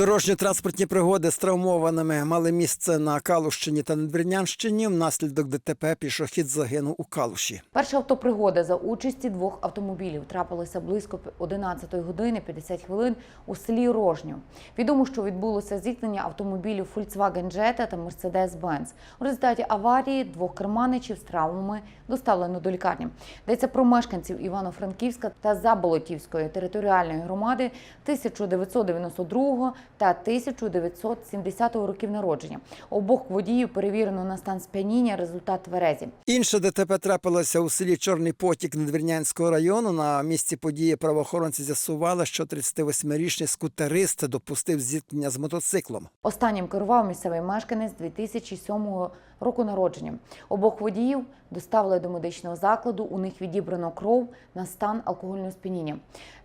Дорожньо-транспортні пригоди з травмованими мали місце на Калущині та Надвірнянщині. Внаслідок ДТП пішохід загинув у Калуші. Перша автопригода за участі двох автомобілів трапилася близько 11 години 50 хвилин у селі Рожню. Відомо, що відбулося зіткнення автомобілів Volkswagen Jetta та Mercedes-Benz. У результаті аварії двох керманичів з травмами доставлено до лікарні. Йдеться про мешканців Івано-Франківська та Заболотівської територіальної громади 1992 та 1970 років народження. Обох водіїв перевірено на стан сп'яніння. Результат тверезі. Інше ДТП трапилося у селі Чорний Потік Надвірнянського району. На місці події правоохоронці з'ясували, що 38-річний скутерист допустив зіткнення з мотоциклом. Останнім керував місцевий мешканець 2007 року народження. Обох водіїв доставили до медичного закладу. У них відібрано кров на стан алкогольного сп'яніння.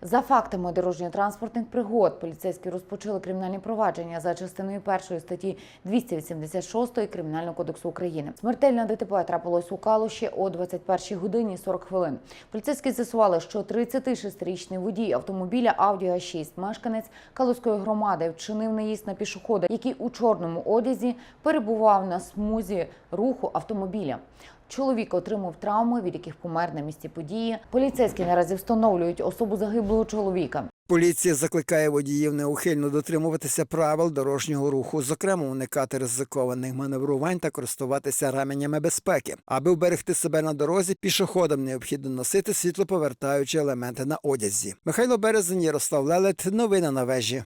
За фактами дорожньо-транспортних пригод поліцейські розпочали кримінальні провадження за частиною першої статті 286 Кримінального кодексу України. Смертельне ДТП трапилось у Калуші о 21 годині 40 хвилин. Поліцейські з'ясували, що 36-річний водій автомобіля Audi a 6 мешканець Калузької громади, вчинив наїзд на пішохода, який у чорному одязі перебував на смузі руху автомобіля. Чоловік отримав травми, від яких помер на місці події. Поліцейські наразі встановлюють особу загиблого чоловіка. Поліція закликає водіїв неухильно дотримуватися правил дорожнього руху, зокрема уникати ризикованих маневрувань та користуватися ременями безпеки. Аби вберегти себе на дорозі, пішоходам необхідно носити світлоповертаючі елементи на одязі. Михайло Березень, Ярослав Лелет. Новини на вежі.